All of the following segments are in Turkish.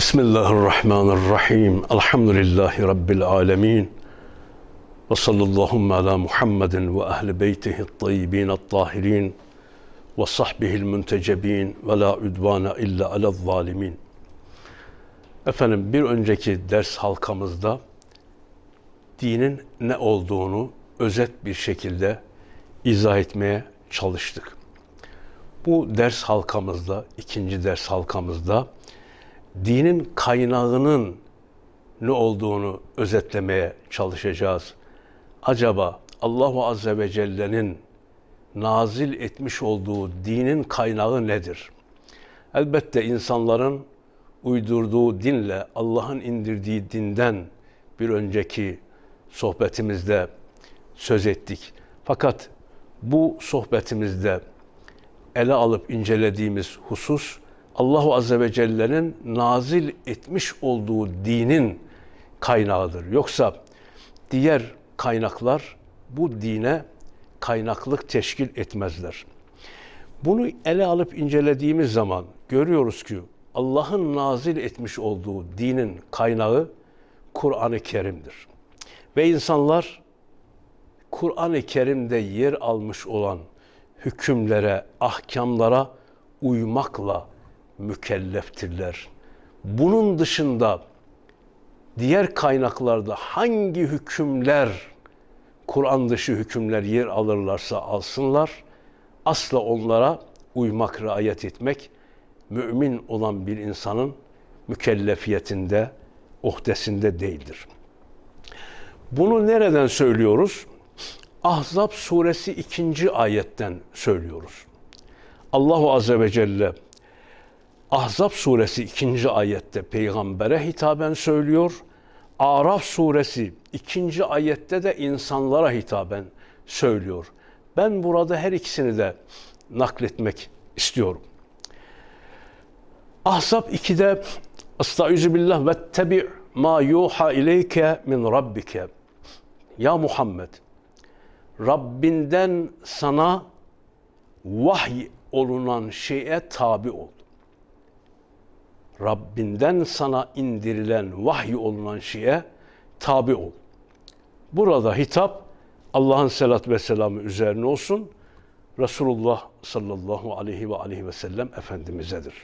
Bismillahirrahmanirrahim. Elhamdülillahi Rabbil alemin. Ve sallallahu ala Muhammedin ve ehli beytihi tayyibin tahirin ve sahbihil müntecebin ve la udvana illa ala zalimin. Efendim bir önceki ders halkamızda dinin ne olduğunu özet bir şekilde izah etmeye çalıştık. Bu ders halkamızda, ikinci ders halkamızda dinin kaynağının ne olduğunu özetlemeye çalışacağız. Acaba Allahu Azze ve Celle'nin nazil etmiş olduğu dinin kaynağı nedir? Elbette insanların uydurduğu dinle Allah'ın indirdiği dinden bir önceki sohbetimizde söz ettik. Fakat bu sohbetimizde ele alıp incelediğimiz husus Allahu Azze ve Celle'nin nazil etmiş olduğu dinin kaynağıdır. Yoksa diğer kaynaklar bu dine kaynaklık teşkil etmezler. Bunu ele alıp incelediğimiz zaman görüyoruz ki Allah'ın nazil etmiş olduğu dinin kaynağı Kur'an-ı Kerim'dir. Ve insanlar Kur'an-ı Kerim'de yer almış olan hükümlere, ahkamlara uymakla mükelleftirler. Bunun dışında diğer kaynaklarda hangi hükümler Kur'an dışı hükümler yer alırlarsa alsınlar asla onlara uymak, riayet etmek mümin olan bir insanın mükellefiyetinde, uhdesinde değildir. Bunu nereden söylüyoruz? Ahzab suresi ikinci ayetten söylüyoruz. Allahu Azze ve Celle Ahzab suresi ikinci ayette peygambere hitaben söylüyor. Araf suresi ikinci ayette de insanlara hitaben söylüyor. Ben burada her ikisini de nakletmek istiyorum. Ahzab 2'de Estaizu billah ve tebi' ma yuha ileyke min rabbike. Ya Muhammed, Rabbinden sana vahiy olunan şeye tabi ol. Rabbinden sana indirilen vahiy olunan şeye tabi ol. Burada hitap Allah'ın selat ve selamı üzerine olsun. Resulullah sallallahu aleyhi ve aleyhi ve sellem Efendimiz'edir.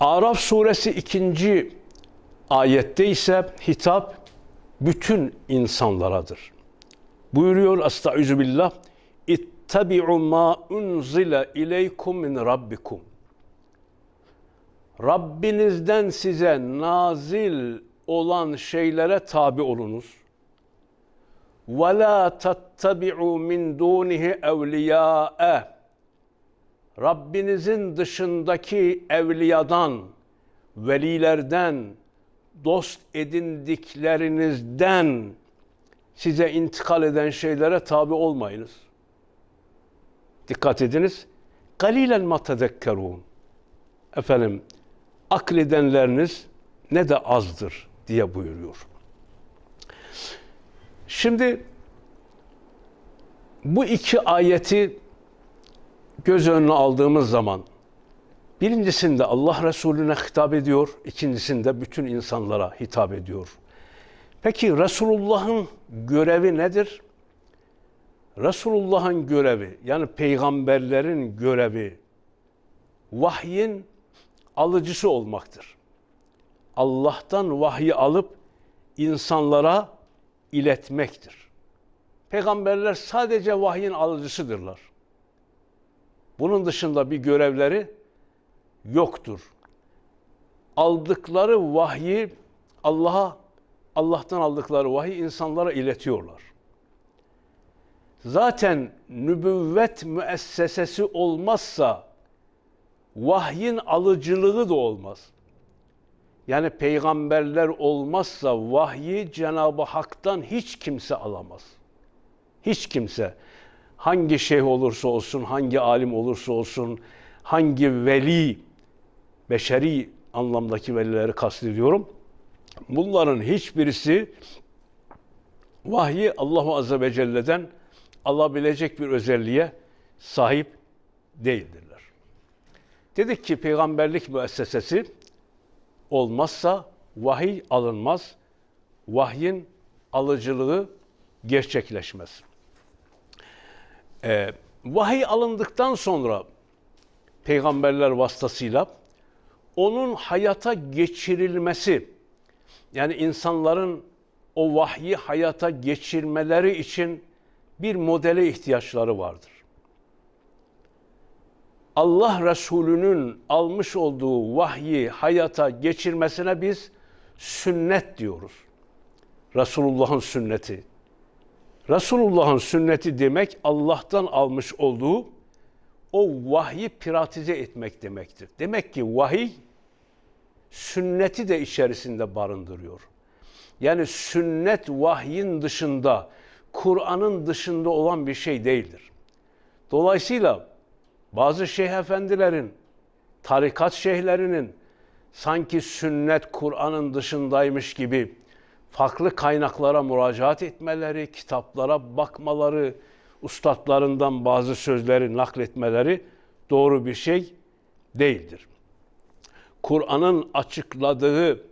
Araf suresi ikinci ayette ise hitap bütün insanlaradır. Buyuruyor Estaizu billah İttabi'u ma unzile ileykum min rabbikum. Rabbinizden size nazil olan şeylere tabi olunuz. Ve la tattabi'u min dunihi evliya'e. Rabbinizin dışındaki evliyadan, velilerden, dost edindiklerinizden size intikal eden şeylere tabi olmayınız. Dikkat ediniz. Galilen ma tezekkerun. Efendim, akledenleriniz ne de azdır diye buyuruyor. Şimdi bu iki ayeti göz önüne aldığımız zaman birincisinde Allah Resulüne hitap ediyor, ikincisinde bütün insanlara hitap ediyor. Peki Resulullah'ın görevi nedir? Resulullah'ın görevi yani peygamberlerin görevi vahyin alıcısı olmaktır. Allah'tan vahyi alıp insanlara iletmektir. Peygamberler sadece vahyin alıcısıdırlar. Bunun dışında bir görevleri yoktur. Aldıkları vahyi Allah'a Allah'tan aldıkları vahiy insanlara iletiyorlar. Zaten nübüvvet müessesesi olmazsa vahyin alıcılığı da olmaz. Yani peygamberler olmazsa vahyi Cenab-ı Hak'tan hiç kimse alamaz. Hiç kimse hangi şeyh olursa olsun, hangi alim olursa olsun, hangi veli, beşeri anlamdaki velileri kastediyorum. Bunların hiçbirisi vahyi Allahu Azze ve Celle'den alabilecek bir özelliğe sahip değildirler. Dedik ki peygamberlik müessesesi olmazsa vahiy alınmaz. Vahyin alıcılığı gerçekleşmez. Ee, vahiy alındıktan sonra peygamberler vasıtasıyla onun hayata geçirilmesi yani insanların o vahyi hayata geçirmeleri için bir modele ihtiyaçları vardır. Allah Resulü'nün almış olduğu vahyi hayata geçirmesine biz sünnet diyoruz. Resulullah'ın sünneti. Resulullah'ın sünneti demek Allah'tan almış olduğu o vahyi pratize etmek demektir. Demek ki vahiy sünneti de içerisinde barındırıyor. Yani sünnet vahyin dışında, Kur'an'ın dışında olan bir şey değildir. Dolayısıyla bazı şeyh efendilerin, tarikat şeyhlerinin sanki sünnet Kur'an'ın dışındaymış gibi farklı kaynaklara müracaat etmeleri, kitaplara bakmaları, ustadlarından bazı sözleri nakletmeleri doğru bir şey değildir. Kur'an'ın açıkladığı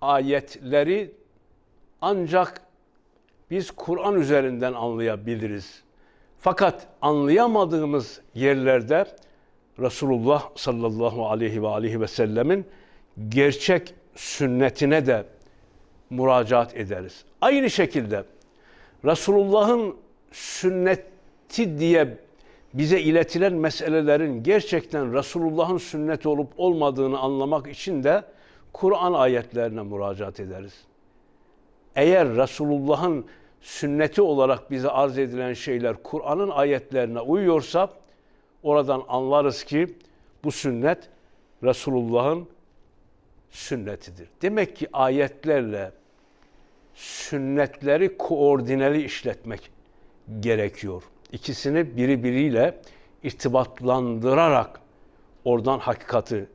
ayetleri ancak biz Kur'an üzerinden anlayabiliriz. Fakat anlayamadığımız yerlerde Resulullah sallallahu aleyhi ve aleyhi ve sellemin gerçek sünnetine de müracaat ederiz. Aynı şekilde Resulullah'ın sünneti diye bize iletilen meselelerin gerçekten Resulullah'ın sünneti olup olmadığını anlamak için de Kur'an ayetlerine müracaat ederiz. Eğer Resulullah'ın sünneti olarak bize arz edilen şeyler Kur'an'ın ayetlerine uyuyorsa oradan anlarız ki bu sünnet Resulullah'ın sünnetidir. Demek ki ayetlerle sünnetleri koordineli işletmek gerekiyor. İkisini birbiriyle irtibatlandırarak oradan hakikati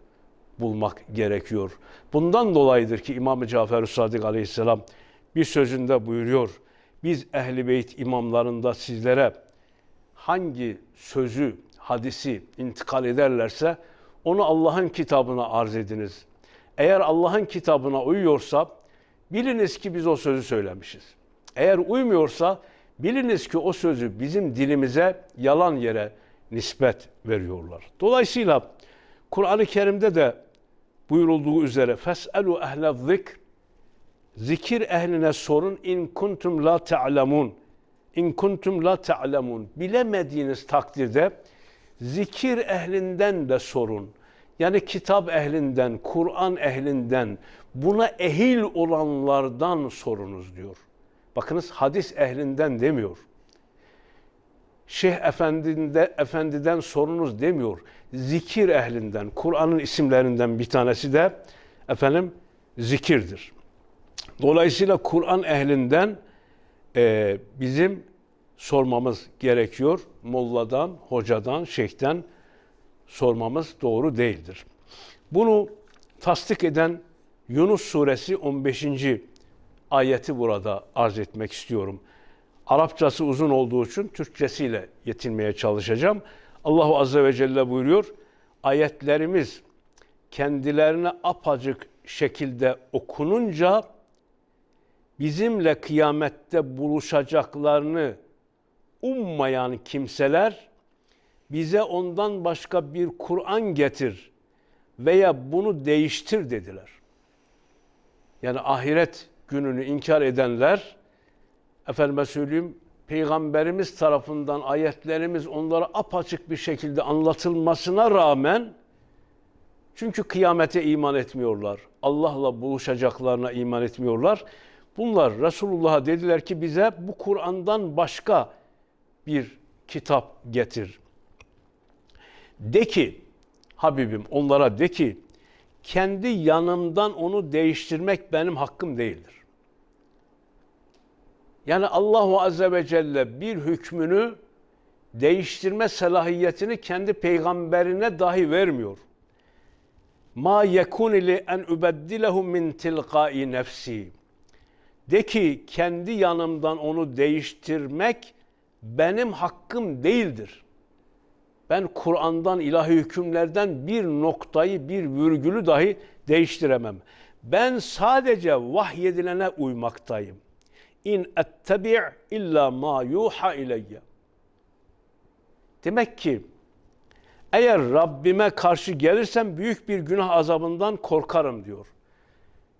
bulmak gerekiyor. Bundan dolayıdır ki İmam-ı Cafer-i Sadık aleyhisselam bir sözünde buyuruyor. Biz ehli beyt imamlarında sizlere hangi sözü, hadisi intikal ederlerse onu Allah'ın kitabına arz ediniz. Eğer Allah'ın kitabına uyuyorsa biliniz ki biz o sözü söylemişiz. Eğer uymuyorsa biliniz ki o sözü bizim dilimize yalan yere nispet veriyorlar. Dolayısıyla Kur'an-ı Kerim'de de buyurulduğu üzere feselu ehle zikr zikir ehline sorun in kuntum la ta'lemun in kuntum la ta'lemun bilemediğiniz takdirde zikir ehlinden de sorun. Yani kitap ehlinden, Kur'an ehlinden, buna ehil olanlardan sorunuz diyor. Bakınız hadis ehlinden demiyor. Şeyh efendinde, efendiden sorunuz demiyor. Zikir ehlinden, Kur'an'ın isimlerinden bir tanesi de efendim zikirdir. Dolayısıyla Kur'an ehlinden e, bizim sormamız gerekiyor. Molladan, hocadan, şeyhten sormamız doğru değildir. Bunu tasdik eden Yunus suresi 15. ayeti burada arz etmek istiyorum. Arapçası uzun olduğu için Türkçesiyle yetinmeye çalışacağım. Allahu Azze ve Celle buyuruyor, ayetlerimiz kendilerine apacık şekilde okununca bizimle kıyamette buluşacaklarını ummayan kimseler bize ondan başka bir Kur'an getir veya bunu değiştir dediler. Yani ahiret gününü inkar edenler efendime söyleyeyim peygamberimiz tarafından ayetlerimiz onlara apaçık bir şekilde anlatılmasına rağmen çünkü kıyamete iman etmiyorlar. Allah'la buluşacaklarına iman etmiyorlar. Bunlar Resulullah'a dediler ki bize bu Kur'an'dan başka bir kitap getir. De ki Habibim onlara de ki kendi yanımdan onu değiştirmek benim hakkım değildir. Yani Allahu Azze ve Celle bir hükmünü değiştirme salahiyetini kendi peygamberine dahi vermiyor. Ma yekun li en ubeddilehu min tilqai nefsi. De ki kendi yanımdan onu değiştirmek benim hakkım değildir. ben Kur'an'dan, ilahi hükümlerden bir noktayı, bir virgülü dahi değiştiremem. Ben sadece vahyedilene uymaktayım. İn ettebi' illa ma yuha ileyye. Demek ki eğer Rabbime karşı gelirsem büyük bir günah azabından korkarım diyor.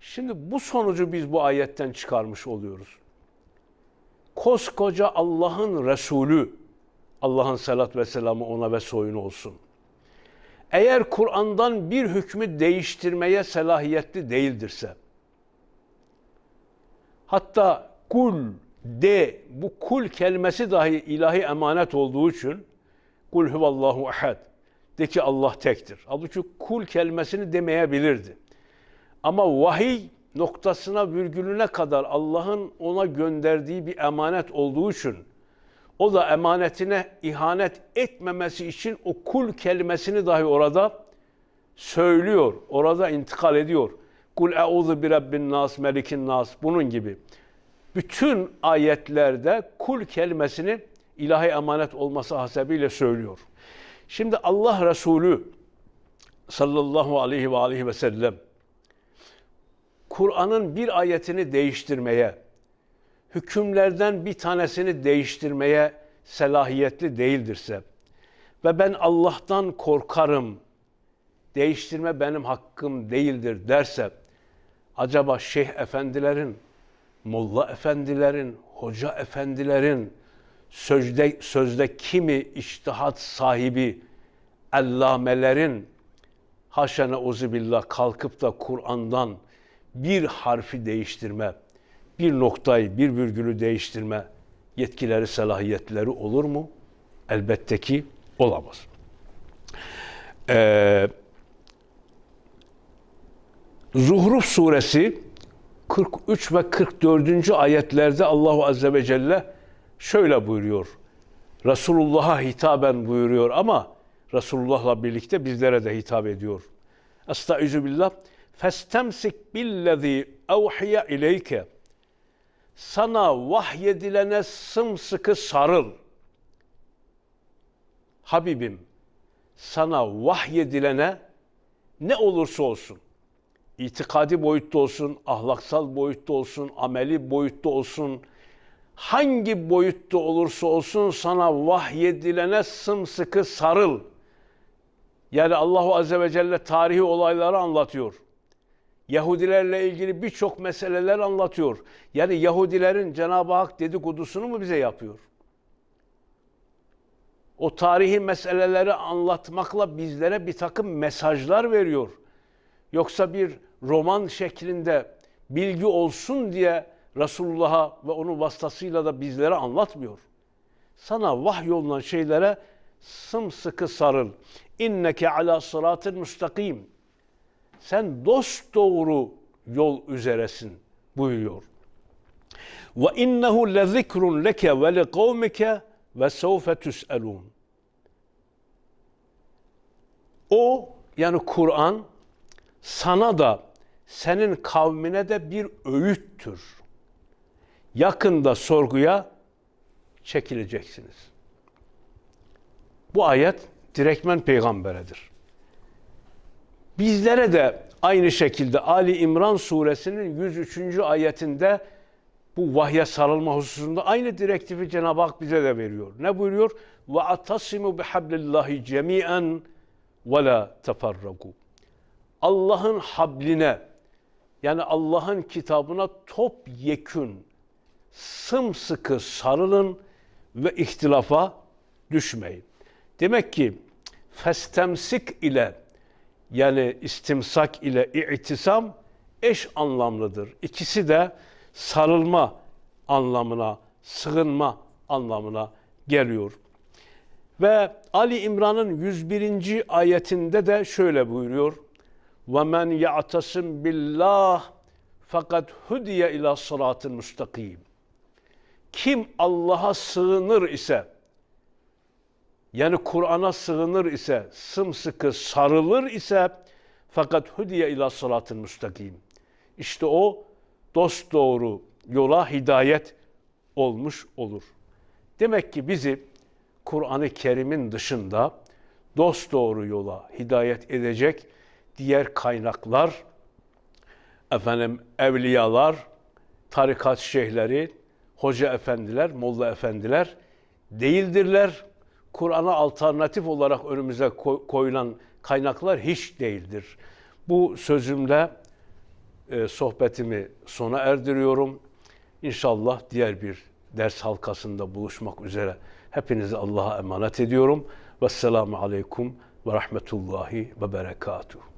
Şimdi bu sonucu biz bu ayetten çıkarmış oluyoruz. Koskoca Allah'ın Resulü, Allah'ın salat ve selamı ona ve soyunu olsun. Eğer Kur'an'dan bir hükmü değiştirmeye selahiyetli değildirse, hatta kul, de, bu kul kelimesi dahi ilahi emanet olduğu için, kul huvallahu ahad, de ki Allah tektir. Halbuki kul kelimesini demeyebilirdi. Ama vahiy noktasına virgülüne kadar Allah'ın ona gönderdiği bir emanet olduğu için o da emanetine ihanet etmemesi için o kul kelimesini dahi orada söylüyor. Orada intikal ediyor. Kul e'udhu bi rabbin nas, melikin nas bunun gibi. Bütün ayetlerde kul kelimesini ilahi emanet olması hasebiyle söylüyor. Şimdi Allah Resulü sallallahu aleyhi ve aleyhi ve sellem Kur'an'ın bir ayetini değiştirmeye, hükümlerden bir tanesini değiştirmeye selahiyetli değildirse ve ben Allah'tan korkarım, değiştirme benim hakkım değildir derse, acaba şeyh efendilerin, molla efendilerin, hoca efendilerin, sözde, sözde kimi iştihat sahibi, ellamelerin, haşene uzubillah kalkıp da Kur'an'dan bir harfi değiştirme, bir noktayı, bir virgülü değiştirme yetkileri, selahiyetleri olur mu? Elbette ki olamaz. Ee, Zuhruf suresi 43 ve 44. ayetlerde Allahu Azze ve Celle şöyle buyuruyor. Resulullah'a hitaben buyuruyor ama Resulullah'la birlikte bizlere de hitap ediyor. Estaizu billah. Festemsik billezî evhiye ileyke. Sana vahyedilene sımsıkı sarıl. Habibim, sana vahyedilene ne olursa olsun, itikadi boyutta olsun, ahlaksal boyutta olsun, ameli boyutta olsun, hangi boyutta olursa olsun sana vahyedilene sımsıkı sarıl. Yani Allahu Azze ve Celle tarihi olayları anlatıyor. Yahudilerle ilgili birçok meseleler anlatıyor. Yani Yahudilerin Cenab-ı Hak dedikodusunu mu bize yapıyor? O tarihi meseleleri anlatmakla bizlere bir takım mesajlar veriyor. Yoksa bir roman şeklinde bilgi olsun diye Resulullah'a ve onun vasıtasıyla da bizlere anlatmıyor. Sana vahyolunan şeylere sımsıkı sarıl. İnneke ala sıratın müstakim. Sen dost doğru yol üzeresin buyuruyor. Ve innehu lezikrun leke ve li kavmike ve sevfe tüs'elun. O yani Kur'an sana da senin kavmine de bir öğüttür. Yakında sorguya çekileceksiniz. Bu ayet direktmen peygamberedir. Bizlere de aynı şekilde Ali İmran suresinin 103. ayetinde bu vahye sarılma hususunda aynı direktifi Cenab-ı Hak bize de veriyor. Ne buyuruyor? Ve atasimu bihablillahi cemi'en ve la teferraku. Allah'ın habline yani Allah'ın kitabına top yekün sımsıkı sarılın ve ihtilafa düşmeyin. Demek ki festemsik ile yani istimsak ile i'tisam eş anlamlıdır. İkisi de sarılma anlamına, sığınma anlamına geliyor. Ve Ali İmran'ın 101. ayetinde de şöyle buyuruyor. وَمَنْ يَعْتَسِمْ بِاللّٰهِ fakat hudiye ila sıratın müstakim. Kim Allah'a sığınır ise, yani Kur'an'a sığınır ise, sımsıkı sarılır ise, fakat hudiye ila sıratın müstakim. İşte o dost doğru yola hidayet olmuş olur. Demek ki bizi Kur'an-ı Kerim'in dışında dost doğru yola hidayet edecek diğer kaynaklar, efendim evliyalar, tarikat şeyhleri, hoca efendiler, molla efendiler değildirler. Kur'an'a alternatif olarak önümüze ko- koyulan kaynaklar hiç değildir. Bu sözümle e, sohbetimi sona erdiriyorum. İnşallah diğer bir ders halkasında buluşmak üzere hepinizi Allah'a emanet ediyorum. Vesselamu aleyküm ve rahmetullahi ve berekatuhu.